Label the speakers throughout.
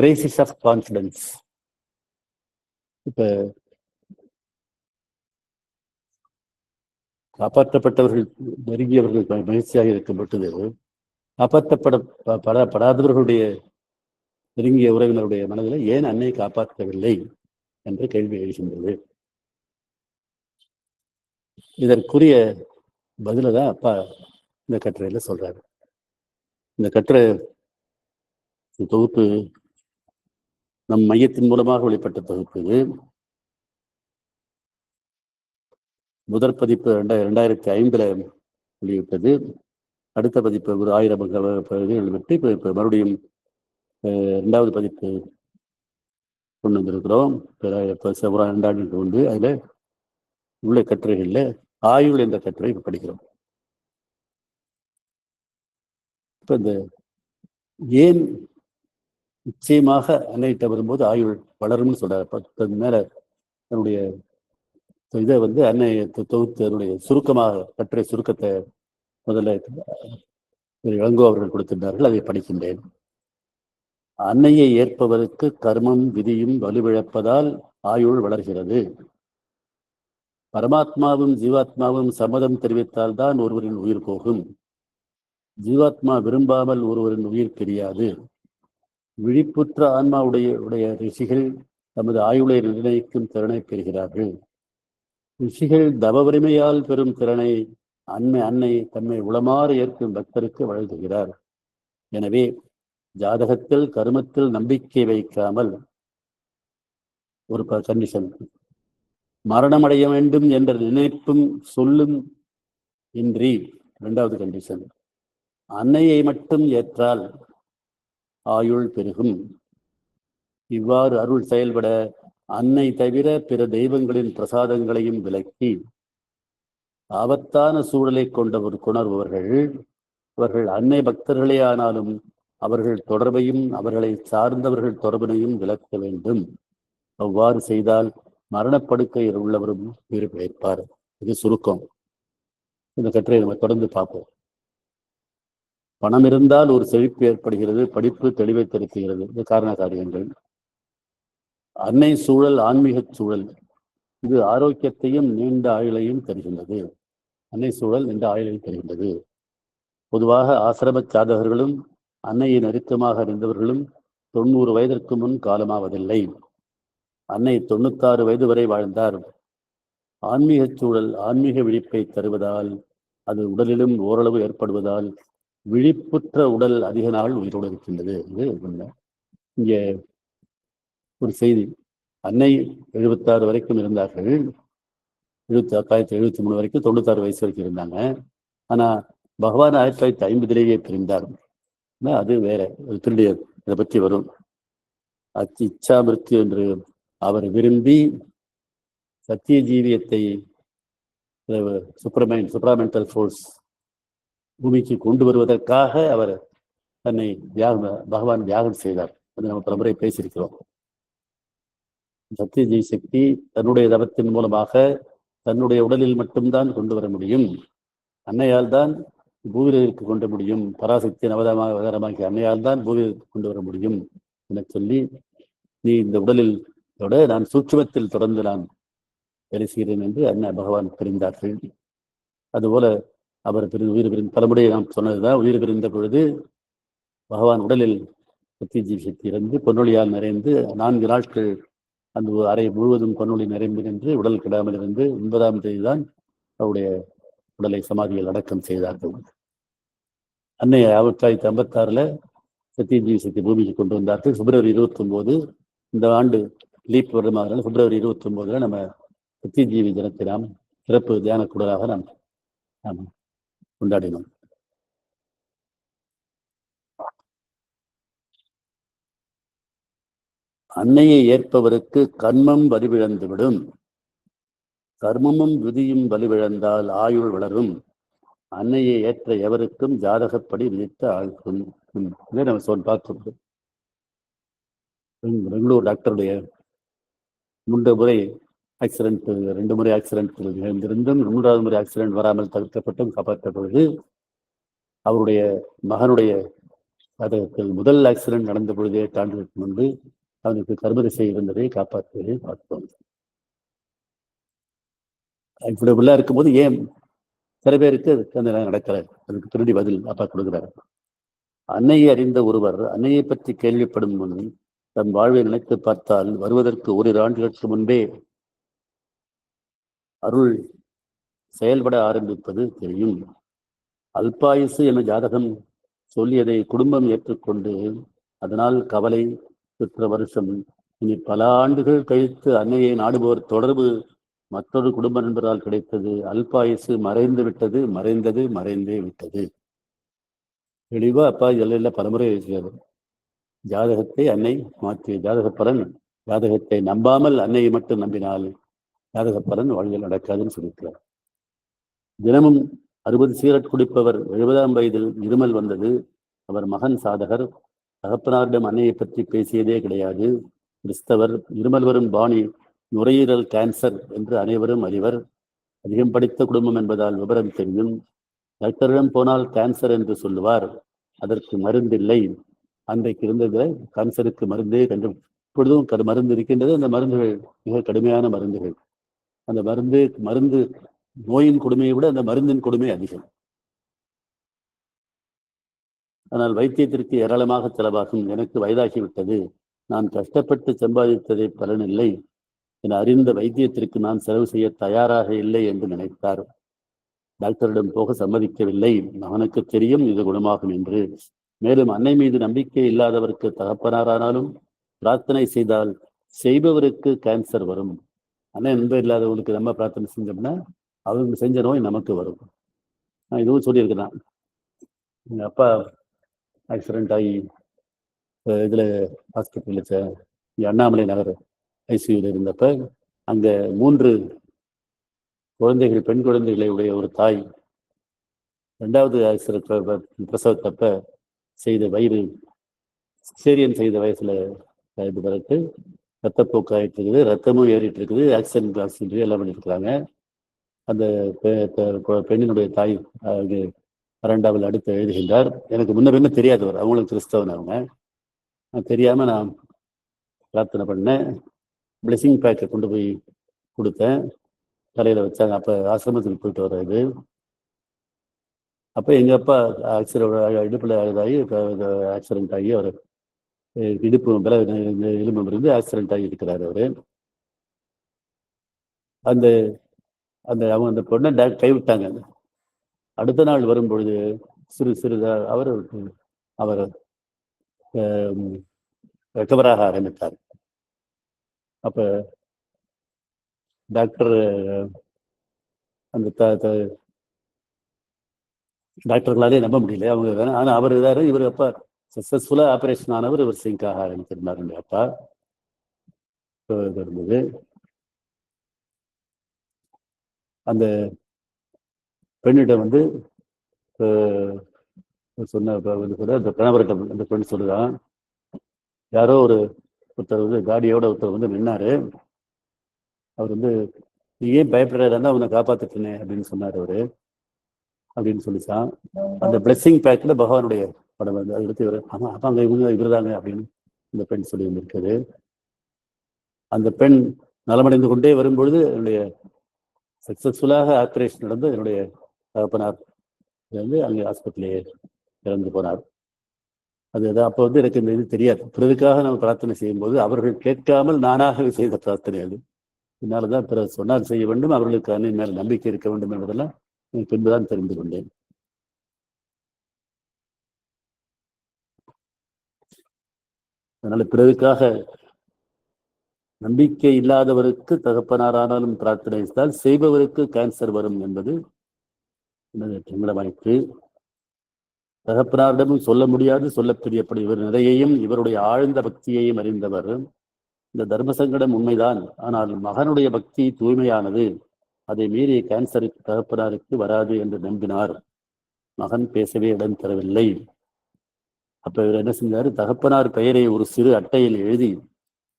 Speaker 1: Crisis of confidence இப்ப காப்பாற்றப்பட்டவர்கள் நெருங்கியவர்கள் மகிழ்ச்சியாக இருக்கும் பொழுது காப்பாற்றப்பட பட படாதவர்களுடைய நெருங்கிய உறவினருடைய மனதில் ஏன் அன்னை காப்பாற்றவில்லை என்ற கேள்வி எழுகின்றது. இதற்குரிய பதில தான் அப்பா இந்த கட்டுரையில சொல்றாரு. இந்த கட்டுரை தொகுப்பு நம் மையத்தின் மூலமாக வெளிப்பட்ட தொகுப்பு இது. முதற் பதிப்பு ரெண்டா- ரெண்டாயிரத்தி ஐந்தில் வெளியிட்டது. அடுத்த பதிப்பு ஒரு ஆயிரம் பக்க விட்டு இப்போ இப்போ மறுபடியும் ரெண்டாவது பதிப்பு கொண்டு வந்திருக்கிறோம். இப்போ செவ்வாய் ரெண்டாண்டு உண்டு அதில் உள்ள கட்டுரைகளில் ஆயுள் என்ற கட்டுரை இப்போ படிக்கிறோம். இப்போ இந்த ஏன் நிச்சயமாக அன்னைகிட்ட வரும்போது ஆயுள் வளரும்னு சொல்றாரு. பத்து மேல தன்னுடைய இதை வந்து அன்னை தொகுத்து அதனுடைய சுருக்கமாக கட்டுரை சுருக்கத்தை முதல்ல இளங்கோ அவர்கள் கொடுத்திருந்தார்கள். அதை படிக்கின்றேன். அன்னையை ஏற்பவருக்கு கர்மம் விதியும் வலுவிழப்பதால் ஆயுள் வளர்கிறது. பரமாத்மாவும் ஜீவாத்மாவும் சம்மதம் தெரிவித்தால்தான் ஒருவரின் உயிர் போகும். ஜீவாத்மா விரும்பாமல் ஒருவரின் உயிர் பிரியாது. விழிப்புற்ற ஆன்மாவுடைய உடைய ரிஷிகள் தமது ஆயுளை நிர்ணயிக்கும் திறனை பெறுகிறார்கள். ரிஷிகள் தவவரிமையால் பெறும் திறனை அன்மை அன்னை தம்மை உளமாறு ஏற்கும் பக்தருக்கு வழங்குகிறார். எனவே ஜாதகத்தில் கருமத்தில் நம்பிக்கை வைக்காமல் ஒரு கண்டிஷன் மரணமடைய வேண்டும் என்ற நினைப்பும் சொல்லும் இன்றி இரண்டாவது கண்டிஷன் அன்னையை மட்டும் ஏற்றால் ஆயுள் பெருகும். இவ்வாறு அருள் செயல்பட அன்னை தவிர பிற தெய்வங்களின் பிரசாதங்களையும் விலக்கி ஆபத்தான சூழலை ஒரு குணர்வு அவர்கள் அன்னை பக்தர்களே ஆனாலும் அவர்கள் தொடர்பையும் அவர்களை சார்ந்தவர்கள் தொடர்பினையும் விளக்க வேண்டும். அவ்வாறு செய்தால் மரணப்படுக்கையில் உள்ளவரும் உயிர் பிழைப்பார். இது சுருக்கம். இந்த கட்டுரையை நம்ம தொடர்ந்து பார்ப்போம். பணம் இருந்தால் ஒரு செழிப்பு ஏற்படுகிறது படிப்பு தெளிவை திருப்புகிறது இது காரண காரியங்கள். அன்னை சூழல் ஆன்மீக சூழல். இது ஆரோக்கியத்தையும் நீண்ட ஆயுளையும் தருகின்றது. அன்னை சூழல் நீண்ட ஆயுளை தருகின்றது. பொதுவாக ஆசிரம சாதகர்களும் அன்னையை நெருக்கமாக அறிந்தவர்களும் தொண்ணூறு வயதிற்கு முன் காலமாவதில்லை. அன்னை தொண்ணூத்தாறு வயது வரை வாழ்ந்தார். ஆன்மீக சூழல் ஆன்மீக விழிப்பை தருவதால் அது உடலிலும் ஓரளவு ஏற்படுவதால் விழிப்புற்ற உடல் அதிக நாள் உயிரோடு இருக்கின்றது என்று உண்மை இங்கே ஒரு செய்தி. அன்னை எழுபத்தாறு வரைக்கும் இருந்தார்கள். எழுபத்தி ஆயிரத்தி எழுபத்தி மூணு வரைக்கும் தொண்ணூத்தாறு வயசு வரைக்கும் இருந்தாங்க. ஆனால் பகவான் ஆயிரத்தி தொள்ளாயிரத்தி ஐம்பதுலேயே பிரிந்தார். அது வேற ஒரு திருடிய இதை பற்றி வரும். அச்சு இச்சா மிருத்யு என்று அவர் விரும்பி சத்திய ஜீவியத்தை சுப்ரமைன் சுப்ராமெண்டல் ஃபோர்ஸ் பூமிக்கு கொண்டு வருவதற்காக அவர் தன்னை தியாகம் பகவான் தியாகம் செய்தார். அது நம்ம பலமுறை பேசியிருக்கிறோம். சத்திய ஜெய் சக்தி தன்னுடைய தவத்தின் மூலமாக தன்னுடைய உடலில் மட்டும்தான் கொண்டு வர முடியும். அன்னையால் தான் பூவிற்கு கொண்டு முடியும். பராசக்தி நவதமாக அவதாரமாகிய அன்னையால் தான் பூவிற்கு கொண்டு வர முடியும் என சொல்லி நீ இந்த உடலில் விட நான் சூட்சுமத்தில் தொடர்ந்து நான் வேலை செய்கிறேன் என்று அண்ணா பகவான் தெரிந்தார்கள் அதுபோல அவர் பிரிந்து உயிர் பிரிந்து பலமுறை நாம் சொன்னதுதான் உயிர் பிரிந்த பொழுது பகவான் உடலில் சத்தியஜீவி சக்தி இருந்து பொன்னொழியால் நிறைந்து நான்கு நாட்கள் அந்த அறை முழுவதும் பொன்னொழி நிறைந்து நின்று உடல் கிடாமல் இருந்து ஒன்பதாம் தேதி தான் அவருடைய உடலை சமாதியில் அடக்கம் செய்தார்கள். அன்னை ஆயிரத்தி தொள்ளாயிரத்தி ஐம்பத்தாறுல சத்தியஜீவி சக்தி பூமிக்கு கொண்டு வந்தார்கள். பிப்ரவரி இருபத்தி ஒன்பது இந்த ஆண்டு லீப் வருடமாக பிப்ரவரி இருபத்தி ஒன்பதுல நம்ம சத்தியஜீவி தினத்தை நாம் சிறப்பு தியான குடலாக நாம் நாம் கொண்டாடினோம். அன்னையை ஏற்பவருக்கு கர்மம் வலிவிழந்துவிடும். கர்மமும் விதியும் வலிவிழந்தால் ஆயுள் வளரும். அன்னையை ஏற்ற எவருக்கும் ஜாதகப்படி விதித்த ஆழ்க்கும் இதை நம்ம சொல் பார்த்துருக்கோம் பெங்களூர் டாக்டருடைய முண்ட முறை ஆக்சிடென்ட் ரெண்டு முறை ஆக்சிடென்ட் நிகழ்ந்திருந்தும் மூன்றாவது முறை ஆக்சிடென்ட் வராமல் தவிர்க்கப்பட்டும் காப்பாற்றப்படுது அவருடைய மகனுடைய அதற்கு முதல் ஆக்சிடென்ட் நடந்த பொழுதே ஆண்டுகளுக்கு முன்பு அவனுக்கு கர்மதிசை இருந்ததை காப்பாற்றுவதை பார்த்தோம். இப்படி உள்ள இருக்கும்போது ஏன் சில பேருக்கு அந்த நடக்கிறார் அதுக்கு திருடி பதில் அப்பா கொடுக்குறாரு. அன்னையை அறிந்த ஒருவர் அன்னையை பற்றி கேள்விப்படும் முன் தன் வாழ்வை நினைத்து பார்த்தால் வருவதற்கு ஓரிரு ஆண்டுகளுக்கு முன்பே அருள் செயல்பட ஆரம்பிப்பது தெரியும். அல்பாயுசு என ஜாதகம் சொல்லியதை குடும்பம் ஏற்றுக்கொண்டு அதனால் கவலை பெற்ற வருஷம். இனி பல ஆண்டுகள் கழித்து அன்னையை நாடுபவர் தொடர்பு மற்றொரு குடும்ப நண்பரால் கிடைத்தது. அல்பாயுசு மறைந்து விட்டது மறைந்தது மறைந்தே விட்டது. தெளிவா அப்பா எல்லையில் பலமுறை இருக்கிறது ஜாதகத்தை அன்னை மாற்றிய ஜாதக பலன் ஜாதகத்தை நம்பாமல் அன்னையை மட்டும் நம்பினால் யாதக பலன் வாழ்வில் நடக்காதுன்னு சொல்லியிருக்கிறார். தினமும் அறுபது சீரட் குடிப்பவர் எழுபதாம் வயதில் இருமல் வந்தது. அவர் மகன் சாதகர் தகப்பனாரிடம் அன்னையை பற்றி பேசியதே கிடையாது. கிறிஸ்தவர் இருமல் வரும் பாணி நுரையீரல் கேன்சர் என்று அனைவரும் அறிவர். அதிகம் படித்த குடும்பம் என்பதால் விவரம் தெரியும். டாக்டரிடம் போனால் கேன்சர் என்று சொல்லுவார். அதற்கு மருந்தில்லை அன்றைக்கு இருந்ததுல கேன்சருக்கு மருந்தே கண்டு இப்பொழுதும் மருந்து இருக்கின்றது. அந்த மருந்துகள் மிக கடுமையான மருந்துகள். அந்த மருந்து மருந்து நோயின் கொடுமையை விட அந்த மருந்தின் கொடுமை அதிகம். ஆனால் வைத்தியத்திற்கு ஏராளமாக செலவாகும். எனக்கு வயதாகிவிட்டது. நான் கஷ்டப்பட்டு சம்பாதித்ததை பலனில்லை. என அறிந்த வைத்தியத்திற்கு நான் செலவு செய்ய தயாராக இல்லை என்று நினைத்தார். டாக்டரிடம் போக சம்மதிக்கவில்லை. மகனுக்கு தெரியும் இது குணமாகும் என்று. மேலும் அன்னை மீது நம்பிக்கை இல்லாதவருக்கு தகப்பனாரானாலும் பிரார்த்தனை செய்தால் செய்பவருக்கு கேன்சர் வரும். ஆனால் இன்பம் இல்லாதவங்களுக்கு நம்ம பிரார்த்தனை செஞ்சோம்னா அவங்க செஞ்ச நோய் நமக்கு வரும். நான் இதுவும் சொல்லியிருக்கிறேன். எங்கள் அப்பா ஆக்சிடென்ட் ஆகி இதில் ஹாஸ்பிட்டலில் அண்ணாமலை நகர் ஐசியூவில் இருந்தப்ப அங்கே மூன்று குழந்தைகள் பெண் குழந்தைகளை உடைய ஒரு தாய் ரெண்டாவது பிரசவத்தப்ப செய்த வயிறு சிசேரியன் செய்த வயசில் இது பிறகு ரத்தப்போக்கு ஆகிட்டு இருக்குது ரத்தமும் ஏறிட்டு இருக்குது ஆக்சிடென்ட் ஆக்சிடென்ட் எல்லாம் பண்ணியிருக்கிறாங்க அந்த பெண்ணினுடைய தாய் அது பன்னெண்டாவில் அடுத்து எழுதுகின்றார். எனக்கு முன்ன பின்ன தெரியாதவர் அவங்களும் கிறிஸ்தவன் அவங்க. தெரியாமல் நான் பிரார்த்தனை பண்ணேன். பிளெஸிங் பேக்கை கொண்டு போய் கொடுத்தேன். தலையில் வச்சாங்க. அப்போ ஆசிரமத்துக்கு போயிட்டு வர்றது அப்போ எங்கள் அப்பா ஆக்சிடென்ட் இடுப்பில் இதாகி ஆக்சிடென்ட் ஆகி அவர் இடுப்பு வில எலும்பு இருந்து ஆக்சிடென்ட் ஆகி இருக்கிறார் அவர். அந்த அந்த அவங்க அந்த பொண்ணை டேக் கைவிட்டாங்க அடுத்த நாள் வரும்பொழுது சிறு சிறிதா அவர் அவர் ரெக்கவராக ஆரம்பித்தார். அப்ப டாக்டர் அந்த த டாக்டர்களாலே நம்ப முடியல. அவங்க ஆனால் அவர் இதாரு இவர் அப்பா சக்ஸஸ்ஃபுல்லாக ஆப்ரேஷன் ஆனவர் இவர் சிங்காக ஆரம்பித்திருந்தார் அப்பா. இருந்தது. அந்த பெண்ணிடம் வந்து சொன்ன கூட அந்த கணவர்கிட்ட அந்த பெண் சொல்லுதான் யாரோ ஒரு ஒருத்தர் வந்து காடியோட ஒருத்தர் வந்து நின்னாரு. அவர் வந்து நீ ஏன் பயப்படுறாருன்னா அவனை காப்பாத்துட்டேனே அப்படின்னு சொன்னார் அவரு. அப்படின்னு சொல்லிச்சான். அந்த பிளெஸ்ஸிங் பேக்கில் பகவானுடைய படம் வந்து அதை எடுத்து இவர் ஆமா அப்பாங்க இவங்க இவர்தாங்க அப்படின்னு இந்த பெண் சொல்லி வந்திருக்குது அந்த பெண் நலமடைந்து கொண்டே வரும்பொழுது என்னுடைய சக்சஸ்ஃபுல்லாக ஆப்ரேஷன் நடந்து என்னுடைய தகப்பனார் வந்து அங்கே ஆஸ்பத்திரியே இறந்து போனார். அது அப்போ வந்து எனக்கு இந்த இது தெரியாது. பிறருக்காக நம்ம பிரார்த்தனை செய்யும்போது அவர்கள் கேட்காமல் நானாகவே செய்த பிரார்த்தனை அது. இதனால தான் பிறர் சொன்னால் செய்ய வேண்டும் அவர்களுக்கு அன்னை மேல் நம்பிக்கை இருக்க வேண்டும் என்பதெல்லாம் பின்புதான் தெரிந்து கொண்டேன். அதனால பிறருக்காக நம்பிக்கை இல்லாதவருக்கு தகப்பனாரானாலும் பிரார்த்தனை செய்தால் செய்பவருக்கு கேன்சர் வரும் என்பது சங்கடமாயிற்று தகப்பனாரிடமும் சொல்ல முடியாது சொல்ல தெரியப்படும் இவர் நிறையையும் இவருடைய ஆழ்ந்த பக்தியையும் அறிந்தவர். இந்த தர்ம சங்கடம் உண்மைதான் ஆனால் மகனுடைய பக்தி தூய்மையானது. அதை மீறி கேன்சருக்கு தகப்பனாருக்கு வராது என்று நம்பினார். மகன் பேசவே இடம் தரவில்லை. அப்ப இவர் என்ன செஞ்சாரு? தகப்பனார் பெயரை ஒரு சிறு அட்டையில் எழுதி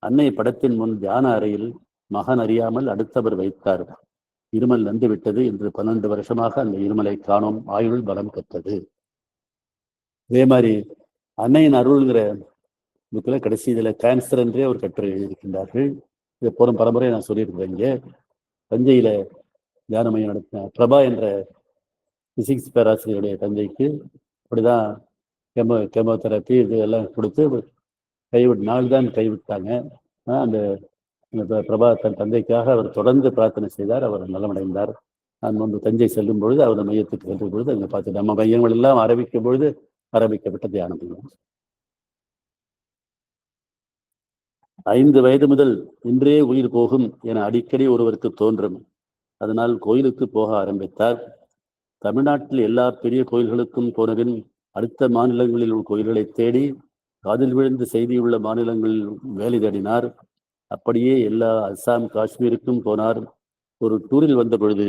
Speaker 1: அன்னை படத்தின் முன் தியான அறையில் மகன் அறியாமல் அடுத்தவர் வைத்தார். இருமல் நந்து விட்டது என்று பன்னெண்டு வருஷமாக அந்த இருமலை காணோம் ஆயுள் பலம் பெற்றது. அதே மாதிரி அன்னையின் அருள்ங்கிற புக்கில் கடைசி இதில் கேன்சர் என்றே ஒரு கட்டுரை எழுதியிருக்கின்றார்கள். இதை போன பரம்பரை நான் சொல்லியிருக்கிறேன் இங்கே. தஞ்சையில் தியான மையம் நடத்தின பிரபா என்ற பிசிக்ஸ் பேராசிரியருடைய தந்தைக்கு அப்படிதான் கெமோ கெமோதெரப்பி இது எல்லாம் கொடுத்து கைவிட் நாள் தான் கைவிட்டாங்க அந்த பிரபா தன் தந்தைக்காக அவர் தொடர்ந்து பிரார்த்தனை செய்தார். அவர் நலமடைந்தார். நான் முன்பு தஞ்சை செல்லும் பொழுது அவர் மையத்துக்கு சென்ற பொழுது அங்கே பார்த்து நம்ம மையங்கள் எல்லாம் ஆரம்பிக்கும் பொழுது ஆரம்பிக்கப்பட்ட தியான மையம் ஐந்து வயது முதல் இன்றே உயிர் போகும் என அடிக்கடி ஒருவருக்கு தோன்றும். அதனால் கோயிலுக்கு போக ஆரம்பித்தார். தமிழ்நாட்டில் எல்லா பெரிய கோயில்களுக்கும் போனபின் அடுத்த மாநிலங்களில் உள்ள கோயில்களை தேடி காதில் விழுந்து செய்தியுள்ள மாநிலங்களில் வேலை தேடினார். அப்படியே எல்லா அஸ்ஸாம் காஷ்மீருக்கும் போனார். ஒரு டூரில் வந்த பொழுது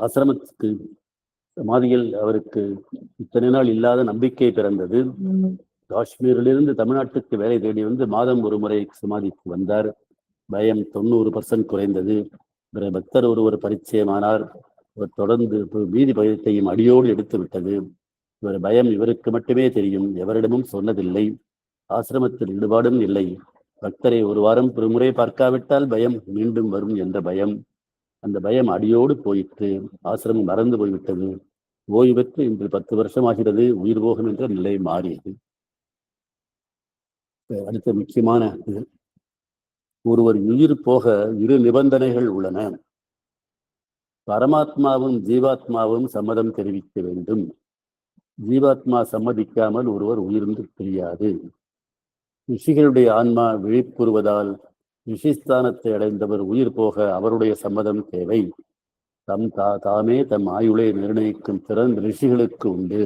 Speaker 1: ஆசிரமத்துக்கு மாதியில் அவருக்கு இத்தனை நாள் இல்லாத நம்பிக்கை பிறந்தது. காஷ்மீரிலிருந்து தமிழ்நாட்டுக்கு வேலை தேடி வந்து மாதம் ஒரு முறை சமாதிக்கு வந்தார். பயம் தொண்ணூறு பர்சன்ட் குறைந்தது. பிற பக்தர் ஒருவர் பரிச்சயமானார் இவர் தொடர்ந்து மீதி பயத்தையும் அடியோடு எடுத்து விட்டது. இவர் பயம் இவருக்கு மட்டுமே தெரியும். எவரிடமும் சொன்னதில்லை. ஆசிரமத்தில் ஈடுபாடும் இல்லை. பக்தரை ஒரு வாரம் ஒரு முறை பார்க்காவிட்டால் பயம் மீண்டும் வரும் என்ற பயம். அந்த பயம் அடியோடு போயிற்று. ஆசிரமம் மறந்து போய்விட்டது. ஓய்வு பெற்று இன்று பத்து வருஷம் ஆகிறது உயிர் போகும் என்ற நிலை மாறியது. அடுத்த முக்கியமான ஒருவர் உயிர் போக இரு நிபந்தனைகள் உள்ளன. பரமாத்மாவும் ஜீவாத்மாவும் சம்மதம் தெரிவிக்க வேண்டும். ஜீவாத்மா சம்மதிக்காமல் ஒருவர் உயிர்ந்து தெரியாது ரிஷிகளுடைய ஆன்மா விழிப்புறுவதால் ரிஷிஸ்தானத்தை அடைந்தவர் உயிர் போக அவருடைய சம்மதம் தேவை. தம் தா தாமே தம் ஆயுளை நிர்ணயிக்கும் திறன் ரிஷிகளுக்கு உண்டு.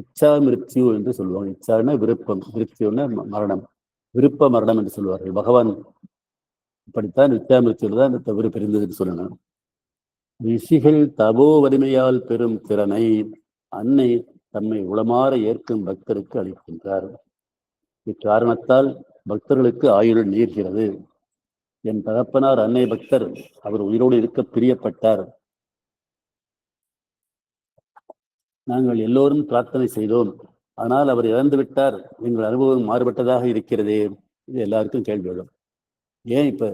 Speaker 1: இச்சா மிருத்யு என்று சொல்லுவாங்க. இச்சான விருப்பம் மிருத்யுன்னா மரணம். விருப்ப மரணம் என்று சொல்லுவார்கள். பகவான் இப்படித்தான் இச்சா தான் இந்த தவறு பிரிந்ததுன்னு சொல்லணும் ரிஷிகள் தபோ வலிமையால் பெறும் திறனை அன்னை தம்மை உளமாற ஏற்கும் பக்தருக்கு அளிக்கின்றார். இக்காரணத்தால் பக்தர்களுக்கு ஆயுள் நீர்கிறது. என் தகப்பனார் அன்னை பக்தர் அவர் உயிரோடு இருக்க பிரியப்பட்டார். நாங்கள் எல்லோரும் பிரார்த்தனை செய்தோம். ஆனால் அவர் இறந்து விட்டார். எங்கள் அனுபவம் மாறுபட்டதாக இருக்கிறதே. இது எல்லாருக்கும் கேள்வி வரும் ஏன் இப்ப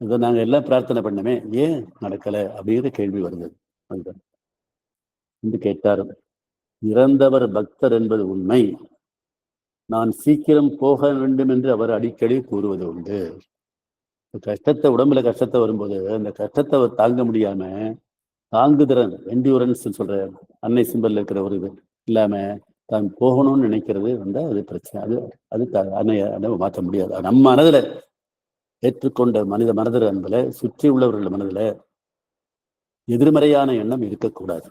Speaker 1: இதை நாங்க எல்லாம் பிரார்த்தனை பண்ணமே? ஏன் நடக்கலை? அப்படிங்கிற கேள்வி வருது. அதுதான் என்று கேட்டார். இறந்தவர் பக்தர் என்பது உண்மை. நான் சீக்கிரம் போக வேண்டும் என்று அவர் அடிக்கடி கூறுவது உண்டு. கஷ்டத்தை உடம்புல கஷ்டத்தை வரும்போது அந்த கஷ்டத்தை அவர் தாங்க முடியாம தாங்குதிறன் என்டியூரன்ஸ் சொல்ற அன்னை சிம்பல்ல இருக்கிற ஒரு இது இல்லாம தான் போகணும்னு நினைக்கிறது வந்து அது பிரச்சனை. அது அது த- அதை மாற்ற முடியாது. நம்ம மனதுல ஏற்றுக்கொண்ட மனித மனதில் அன்பில் சுற்றி உள்ளவர்கள் மனதுல எதிர்மறையான எண்ணம் இருக்கக்கூடாது.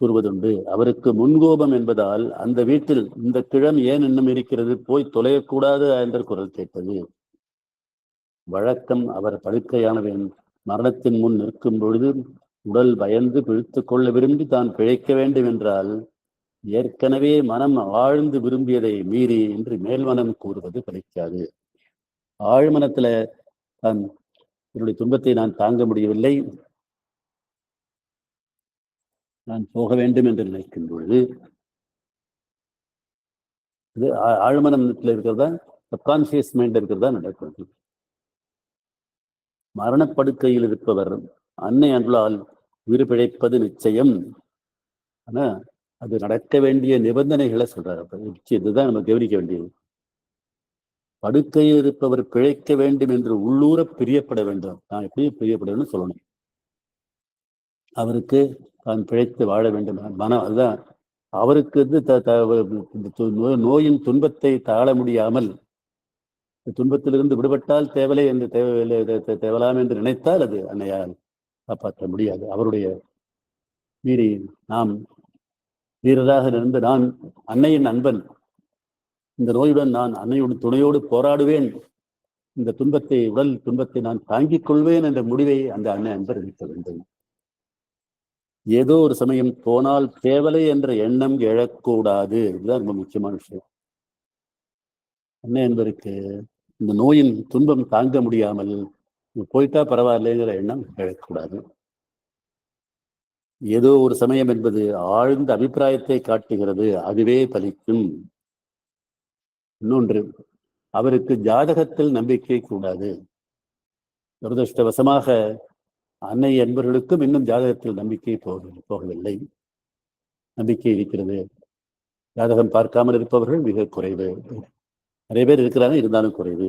Speaker 1: கூறுவதுண்டு அவருக்கு முன்கோபம் என்பதால் அந்த வீட்டில் இந்த கிழம் ஏன் இன்னும் இருக்கிறது? போய் தொலையக்கூடாது என்ற குரல் கேட்டது. வழக்கம் அவர் படுக்கையானவன். மரணத்தின் முன் நிற்கும் பொழுது உடல் பயந்து பிழித்து கொள்ள விரும்பி தான் பிழைக்க வேண்டும் என்றால் ஏற்கனவே மனம் ஆழ்ந்து விரும்பியதை மீறி என்று மேல்மனம் கூறுவது பலிக்காது ஆழ்மனத்துல தான் என்னுடைய துன்பத்தை நான் தாங்க முடியவில்லை. நான் போக வேண்டும் என்று நினைக்கும் பொழுது இது ஆ- ஆழ்மனத்தில் இருக்கிறதா? சப்கான்சியஸ் மைண்ட் இருக்கிறதா? நடக்கிறது. மரணப்படுக்கையில் இருப்பவர் அன்னை அன்பளால் உயிர் பிழைப்பது நிச்சயம். ஆனா அது நடக்க வேண்டிய நிபந்தனைகளை சொல்றாரு. இதுதான் நம்ம கவனிக்க வேண்டியது. படுக்கையில் இருப்பவர் பிழைக்க வேண்டும் என்று உள்ளூர பிரியப்பட வேண்டும். நான் எப்படி பிரியப்பட வேண்டும் சொல்லணும். அவருக்கு தான் பிழைத்து வாழ வேண்டும். மனம் அதுதான். அவருக்கு வந்து த- நோயின் துன்பத்தை தாழ முடியாமல் துன்பத்திலிருந்து விடுபட்டால் தேவலை என்று தேவையில்லை தேவலாம் என்று நினைத்தால் அது அன்னையால் காப்பாற்ற முடியாது. அவருடைய மீறி நாம் வீரராக இருந்து நான் அன்னையின் நண்பன். இந்த நோயுடன் நான் அன்னையுடன் துணையோடு போராடுவேன். இந்த துன்பத்தை உடல் துன்பத்தை நான் தாங்கிக் கொள்வேன் என்ற முடிவை அந்த அன்னை அன்பர் எடுக்க வேண்டும். ஏதோ ஒரு சமயம் போனால் தேவலை என்ற எண்ணம் எழக்கூடாது. இதுதான் ரொம்ப முக்கியமான விஷயம். அன்னை என்பருக்கு இந்த நோயின் துன்பம் தாங்க முடியாமல் போயிட்டா பரவாயில்லைங்கிற எண்ணம் கிடைக்கக்கூடாது ஏதோ ஒரு சமயம் என்பது ஆழ்ந்த அபிப்பிராயத்தை காட்டுகிறது அதுவே பலிக்கும். இன்னொன்று அவருக்கு ஜாதகத்தில் நம்பிக்கை கூடாது. துரதிருஷ்டவசமாக அன்னை என்பவர்களுக்கும் இன்னும் ஜாதகத்தில் நம்பிக்கை போக போகவில்லை. நம்பிக்கை இருக்கிறது. ஜாதகம் பார்க்காமல் இருப்பவர்கள் மிக குறைவு. நிறைய பேர் இருக்கிறாங்க இருந்தாலும் குறைவு.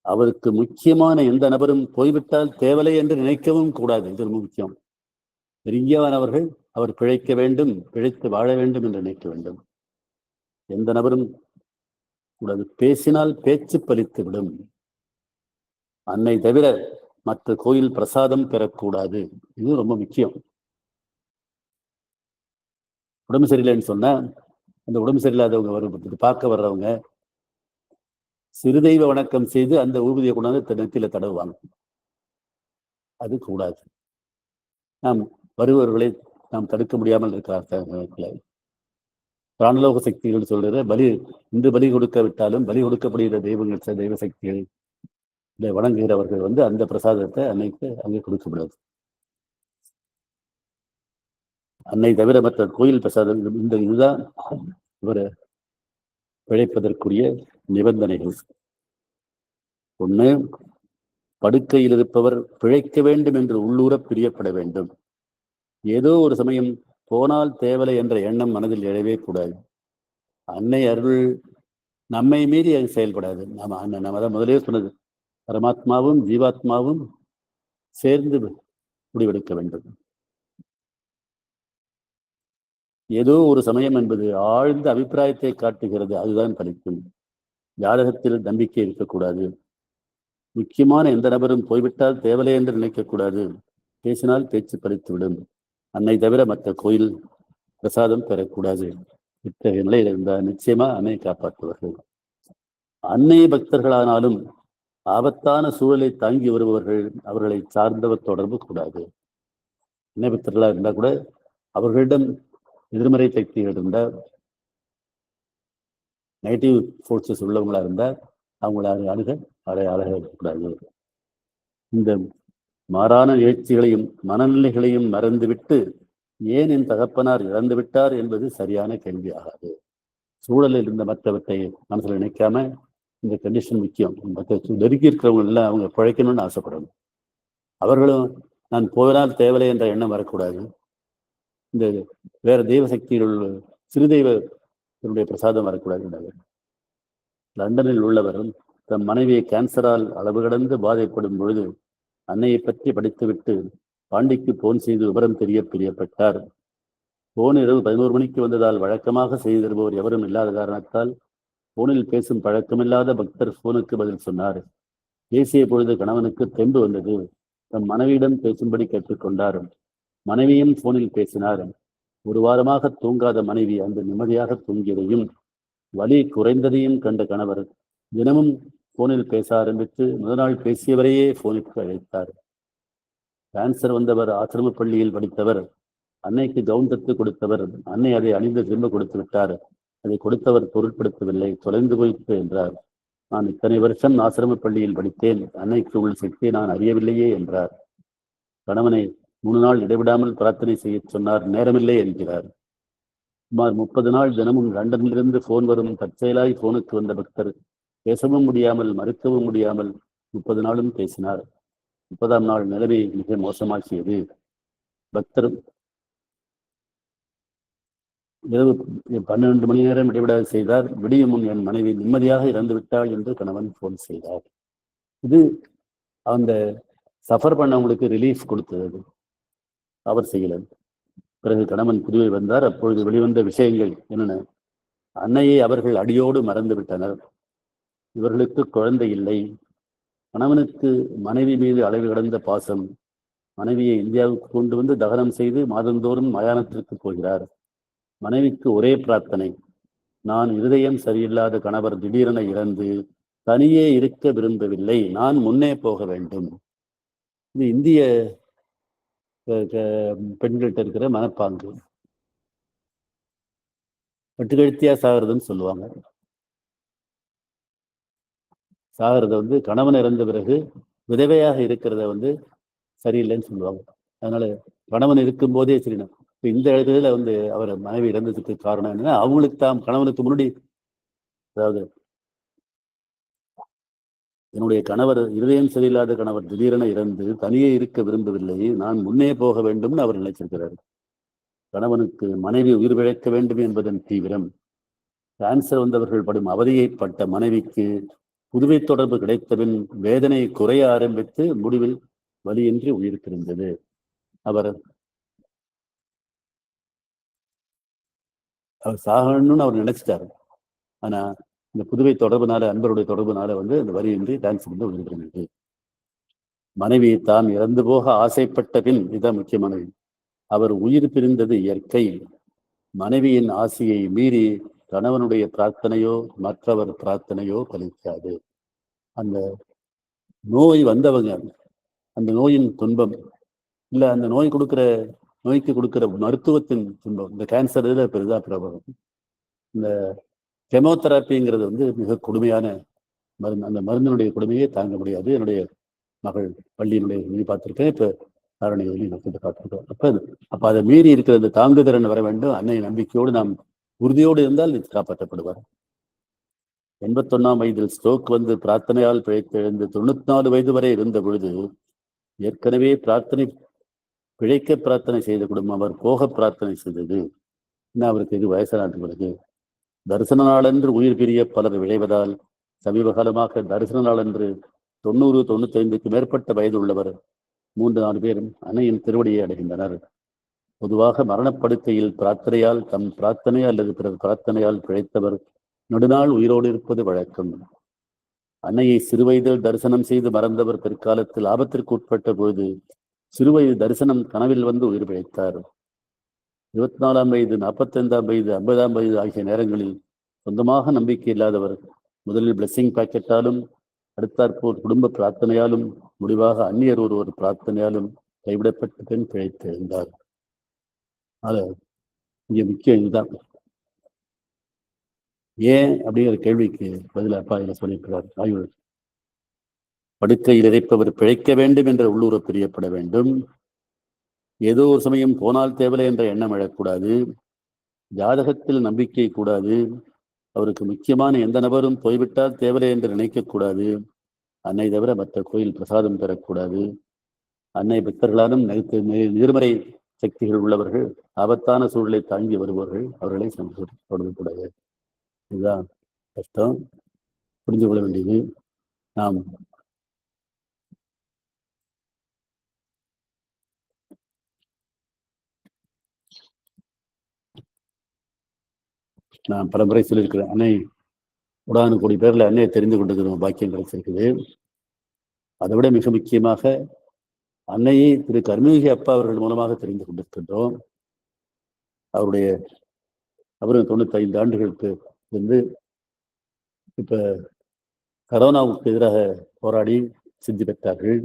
Speaker 1: அவருக்கு முக்கியமான எந்த நபரும் போய்விட்டால் தேவலை என்று நினைக்கவும் கூடாது. இது ரொம்ப முக்கியம். பெரியவனவர்கள் அவர் பிழைக்க வேண்டும் பிழைத்து வாழ வேண்டும் என்று நினைக்க வேண்டும். எந்த நபரும் கூடாது பேசினால் பேச்சு பலித்து விடும். அன்னை தவிர மற்ற கோயில் பிரசாதம் பெறக்கூடாது. இது ரொம்ப முக்கியம். உடம்பு சரியில்லைன்னு சொன்னா அந்த உடம்பு சரியில்லாதவங்க வரும். பார்க்க வர்றவங்க சிறுதெய்வ வணக்கம் செய்து அந்த ஊர்தியை கொண்டாந்து நெத்தியில தடவுவாங்க. அது கூடாது. நாம் வருபவர்களை நாம் தடுக்க முடியாமல் இருக்கிறார்கள் பிராணலோக சக்திகள் சொல்றது பலி இன்று பலி கொடுக்க விட்டாலும் பலி கொடுக்கப்படுகிற தெய்வங்கள் தெய்வ சக்திகள் இதை வணங்குகிறவர்கள் வந்து அந்த பிரசாதத்தை அன்னைக்கு அங்கே கொடுக்கப்படாது அன்னை தவிர மற்ற கோயில் பிரசாதம் இந்த இதுதான். ஒரு பிழைப்பதற்குரிய நிபந்தனைகள். ஒண்ணு படுக்கையில் இருப்பவர் பிழைக்க வேண்டும் என்று உள்ளூர பிரியப்பட வேண்டும். ஏதோ ஒரு சமயம் போனால் தேவலை என்ற எண்ணம் மனதில் எழவே கூடாது. அன்னை அருள் நம்மை மீறி அது செயல்படாது. நாம அன்னை நம்ம தான் முதலே சொன்னது. பரமாத்மாவும் ஜீவாத்மாவும் சேர்ந்து முடிவெடுக்க வேண்டும். ஏதோ ஒரு சமயம் என்பது ஆழ்ந்த அபிப்பிராயத்தை காட்டுகிறது. அதுதான் பலிக்கும் ஜாதகத்தில் நம்பிக்கை இருக்கக்கூடாது. முக்கியமான எந்த நபரும் போய்விட்டால் தேவலை என்று நினைக்கக்கூடாது. பேசினால் பேச்சு பறித்துவிடும் அன்னை தவிர மற்ற கோயில் பிரசாதம் பெறக்கூடாது. இத்தகைய நிலையில் இருந்தால் நிச்சயமா அன்னையை காப்பாற்றுவார்கள். அன்னை பக்தர்களானாலும் ஆபத்தான சூழலை தாங்கி வருபவர்கள் அவர்களை சார்ந்தவர் தொடர்பு கூடாது. அன்னை பக்தர்களாக இருந்தால் கூட அவர்களிடம் எதிர்மறை சக்திகள் இருந்தால் நெகட்டிவ் ஃபோர்ஸஸ் உள்ளவங்களா இருந்தால் அவங்கள அணுக அணுக அதை அழகக்கூடாது. இந்த மாறான எழுச்சிகளையும் மனநிலைகளையும் மறந்துவிட்டு ஏன் என் தகப்பனார் இறந்து விட்டார் என்பது சரியான கேள்வி ஆகாது. சூழலில் இருந்த மற்றவற்றை மனசில் நினைக்காம இந்த கண்டிஷன் முக்கியம். மற்ற சு- இருக்கிறவங்க எல்லாம் அவங்க பிழைக்கணும்னு ஆசைப்படணும். அவர்களும் நான் போனால் தேவலை என்ற எண்ணம் வரக்கூடாது. இந்த வேற தெய்வ சக்திகள் சிறு இவருடைய பிரசாதம் வரக்கூடாது லண்டனில் உள்ளவரும் தம் மனைவியை கேன்சரால் அளவு கடந்து பாதைப்படும் பொழுது அன்னையை பற்றி படித்துவிட்டு பாண்டிக்கு போன் செய்து விவரம் தெரிய பிரியப்பட்டார். போன் இரவு பதினோரு மணிக்கு வந்ததால் வழக்கமாக செய்து தருபவர் எவரும் இல்லாத காரணத்தால் போனில் பேசும் பழக்கமில்லாத பக்தர் போனுக்கு பதில் சொன்னார். பேசிய பொழுது கணவனுக்கு தெம்பு வந்தது. தம் மனைவியிடம் பேசும்படி கேட்டுக்கொண்டார். மனைவியும் போனில் பேசினார். ஒரு வாரமாக தூங்காத மனைவி அந்த நிம்மதியாக தூங்கியதையும் வலி குறைந்ததையும் கண்ட கணவர் தினமும் போனில் பேச ஆரம்பித்து முதல் நாள் பேசியவரையே போனுக்கு அழைத்தார். கேன்சர் வந்தவர் ஆசிரம பள்ளியில் படித்தவர் அன்னைக்கு கவுன் தத்து கொடுத்தவர் அன்னை அதை அணிந்து திரும்ப கொடுத்து விட்டார். அதை கொடுத்தவர் பொருட்படுத்தவில்லை தொலைந்து போயிற்று என்றார். நான் இத்தனை வருஷம் ஆசிரம பள்ளியில் படித்தேன் அன்னைக்கு உள்ள சக்தியை நான் அறியவில்லையே என்றார். கணவனை மூணு நாள் இடைவிடாமல் பிரார்த்தனை செய்ய சொன்னார். நேரமில்லை என்கிறார். சுமார் முப்பது நாள் தினமும் லண்டனிலிருந்து போன் வரும் தற்செயலாய் போனுக்கு வந்த பக்தர் பேசவும் முடியாமல் மறுக்கவும் முடியாமல் முப்பது நாளும் பேசினார். முப்பதாம் நாள் நிலைமை மிக மோசமாக்கியது. பக்தர் இரவு பன்னெண்டு மணி நேரம் இடைவிடாது செய்தார். விடியும் முன் என் மனைவி நிம்மதியாக இறந்து விட்டாள் என்று கணவன் போன் செய்தார். இது அந்த சஃபர் பண்ணவங்களுக்கு ரிலீஃப் கொடுத்தது. அவர் செய்யல. பிறகு கணவன் புதுவை வந்தார். அப்பொழுது வெளிவந்த விஷயங்கள் என்னென்ன? அன்னையை அவர்கள் அடியோடு மறந்து விட்டனர். இவர்களுக்கு குழந்தை இல்லை. கணவனுக்கு மனைவி மீது அளவு கடந்த பாசம். மனைவியை இந்தியாவுக்கு கொண்டு வந்து தகனம் செய்து மாதந்தோறும் மயானத்திற்கு போகிறார். மனைவிக்கு ஒரே பிரார்த்தனை. நான் இருதயம் சரியில்லாத கணவர் திடீரென இறந்து தனியே இருக்க விரும்பவில்லை. நான் முன்னே போக வேண்டும். இது இந்திய பெண்கள்கிட்ட இருக்கிற மனப்பாங்கு. வெட்டுக்கழுத்தியா சாகிறதுன்னு சொல்லுவாங்க. சாகிறத வந்து கணவன் இறந்த பிறகு விதவையாக இருக்கிறத வந்து சரியில்லைன்னு சொல்லுவாங்க. அதனால கணவன் இருக்கும்போதே சரி இப்போ இந்த இடத்துல வந்து அவர் மனைவி இறந்ததுக்கு காரணம் என்னன்னா அவங்களுக்கு தான் கணவனுக்கு முன்னாடி அதாவது என்னுடைய கணவர் இருதயம் சரியில்லாத கணவர் திடீரென இறந்து தனியே இருக்க விரும்பவில்லை. நான் முன்னே போக வேண்டும்னு அவர் நினைச்சிருக்கிறார் கணவனுக்கு மனைவி உயிர் பிழைக்க வேண்டும் என்பதன் தீவிரம். கேன்சர் வந்தவர்கள் படும் அவதியைப்பட்ட மனைவிக்கு புதுவை தொடர்பு கிடைத்தபின் வேதனை குறைய ஆரம்பித்து முடிவில் வலியின்றி உயிர் பிரிந்தது அவர் அவர் சாகணும்னு அவர் நினைச்சிட்டாரு. ஆனா இந்த புதுவை தொடர்புனால அன்பருடைய தொடர்புனால வந்து அந்த வரியின்றி டான்ஸ் வந்து உயிர் மனைவி தான் இறந்து போக ஆசைப்பட்ட பின் இதுதான் முக்கியமானது. அவர் உயிர் பிரிந்தது இயற்கை. மனைவியின் ஆசையை மீறி கணவனுடைய பிரார்த்தனையோ மற்றவர் பிரார்த்தனையோ பலிக்காது. அந்த நோய் வந்தவங்க அந்த நோயின் துன்பம் இல்ல அந்த நோய் கொடுக்கிற நோய்க்கு கொடுக்கிற மருத்துவத்தின் துன்பம் இந்த கேன்சர் இதில் பெரிதா பிரபலம். இந்த கெமோதெராப்பிங்கிறது வந்து மிக கொடுமையான மருந்து அந்த மருந்தினுடைய கொடுமையை தாங்க முடியாது என்னுடைய மகள் பள்ளியினுடைய பார்த்துருக்கேன் பார்த்திருக்கேன். இப்ப காரணி நோக்கத்தை பார்த்திருக்கோம் அப்ப அப்ப அதை மீறி இருக்கிற அந்த தாங்குதிறன் வர வேண்டும். அன்னை நம்பிக்கையோடு நாம் உறுதியோடு இருந்தால் இது காப்பாற்றப்படுவார். எண்பத்தொன்னாம் வயதில் ஸ்ட்ரோக் வந்து பிரார்த்தனையால் பிழைத்தெழுந்து தொண்ணூத்தி நாலு வயது வரை இருந்த பொழுது ஏற்கனவே பிரார்த்தனை பிழைக்க பிரார்த்தனை செய்த குடும்பம் அவர் போக பிரார்த்தனை செய்தது. இன்னும் அவருக்கு இது வயசான பிறகு? தரிசன நாளன்று உயிர் பிரிய பலர் விளைவதால் சமீப காலமாக தரிசன நாளன்று தொண்ணூறு தொண்ணூத்தி ஐந்துக்கு மேற்பட்ட வயது உள்ளவர் மூன்று நாலு பேரும் அன்னையின் திருவடியை அடைகின்றனர். பொதுவாக மரணப்படுக்கையில் பிரார்த்தனையால் தம் பிரார்த்தனை அல்லது பிறர் பிரார்த்தனையால் பிழைத்தவர் நெடுநாள் உயிரோடு இருப்பது வழக்கம். அன்னையை சிறுவயதில் தரிசனம் செய்து மறந்தவர் பிற்காலத்தில் ஆபத்திற்கு உட்பட்ட பொழுது சிறுவயது தரிசனம் கனவில் வந்து உயிர் பிழைத்தார். இருபத்தி நாலாம் வயது நாற்பத்தைந்தாம் வயது ஐம்பதாம் வயது ஆகிய நேரங்களில் சொந்தமாக நம்பிக்கை இல்லாதவர் முதலில் பிளெஸ்ஸிங் பாக்கெட்டாலும் அடுத்தாற்போர் குடும்ப பிரார்த்தனையாலும் முடிவாக அந்நியர் ஒருவர் பிரார்த்தனையாலும் கைவிடப்பட்ட பெண் பிழைத்து எழுந்தார் அது இங்கே முக்கியம் இதுதான். ஏன் அப்படிங்கிற கேள்விக்கு பதில் அப்பா இதில் சொல்லியிருக்கிறார்? ஆய்வு படுக்கையில் இறைப்பவர் பிழைக்க வேண்டும் என்ற உள்ளூர பிரியப்பட வேண்டும். ஏதோ ஒரு சமயம் போனால் தேவலை என்ற எண்ணம் எழக்கூடாது. ஜாதகத்தில் நம்பிக்கை கூடாது. அவருக்கு முக்கியமான எந்த நபரும் போய்விட்டால் தேவலை என்று நினைக்கக்கூடாது. அன்னை தவிர மற்ற கோயில் பிரசாதம் பெறக்கூடாது. அன்னை பக்தர்களாலும் நெ- நேர்மறை சக்திகள் உள்ளவர்கள் ஆபத்தான சூழலை தாங்கி வருபவர்கள் அவர்களை தொடரக்கூடாது இதுதான் கஷ்டம். புரிந்து கொள்ள வேண்டியது. நாம் நான் பரம்பரை சொல்லியிருக்கிறேன் அன்னை உடானு கோடி பேரில் அன்னையை தெரிந்து கொண்டிருக்கிற பாக்கியம் கிடைச்சிருக்குது. அதை விட மிக முக்கியமாக அன்னையை திரு கருணாநிதி அப்பா அவர்கள் மூலமாக தெரிந்து கொண்டிருக்கின்றோம். அவருடைய அவரும் தொண்ணூத்தி ஐந்து ஆண்டுகளுக்கு வந்து இப்போ கரோனாவுக்கு எதிராக போராடி சித்தி பெற்றார்கள்.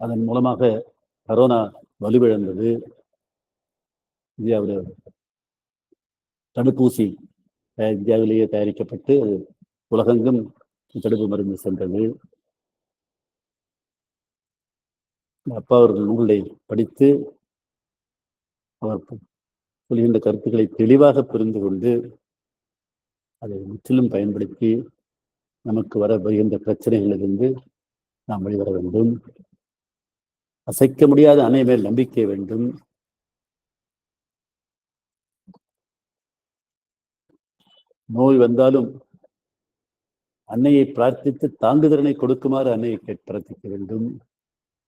Speaker 1: அதன் மூலமாக கரோனா வலுவிழந்தது. இந்தியாவில் தடுப்பூசி இந்தியாவிலேயே தயாரிக்கப்பட்டு உலகெங்கும் தடுப்பு மருந்து சென்றது. அப்பா அவர்கள் நூலை படித்து அவர் சொல்கின்ற கருத்துக்களை தெளிவாக புரிந்து கொண்டு அதை முற்றிலும் பயன்படுத்தி நமக்கு வர வருகின்ற பிரச்சனைகளிலிருந்து நாம் வெளிவர வேண்டும். அசைக்க முடியாத அணை மேல் நம்பிக்கை வேண்டும். நோய் வந்தாலும் அன்னையை பிரார்த்தித்து தாங்குதிறனை கொடுக்குமாறு அன்னையை பிரார்த்திக்க வேண்டும்.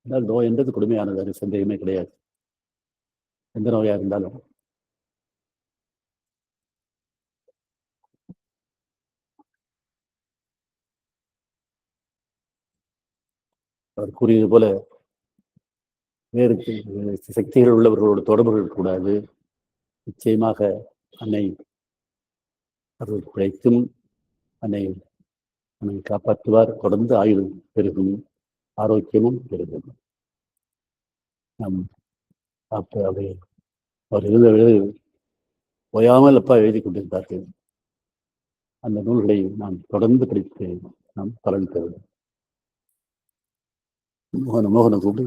Speaker 1: என்றால் நோய் என்றது கொடுமையானது அது சந்தேகமே கிடையாது. எந்த நோயா இருந்தாலும். அவர் கூறியது போல வேறு சக்திகள் உள்ளவர்களோடு தொடர்புகள் கூடாது நிச்சயமாக அன்னை அவர்கள் பிழைத்தும் அன்னை நம்மை காப்பாற்றுவார் தொடர்ந்து ஆயுள் பெருகும் ஆரோக்கியமும் பெருகும். நம் அப்போ அவை அவர் எழுத எழுத ஓயாமல் அப்பா எழுதி கொண்டிருந்தார்கள். அந்த நூல்களை நாம் தொடர்ந்து படித்து நாம் பலன் பெறுவோம் மோகன மோகன கூப்பிடு.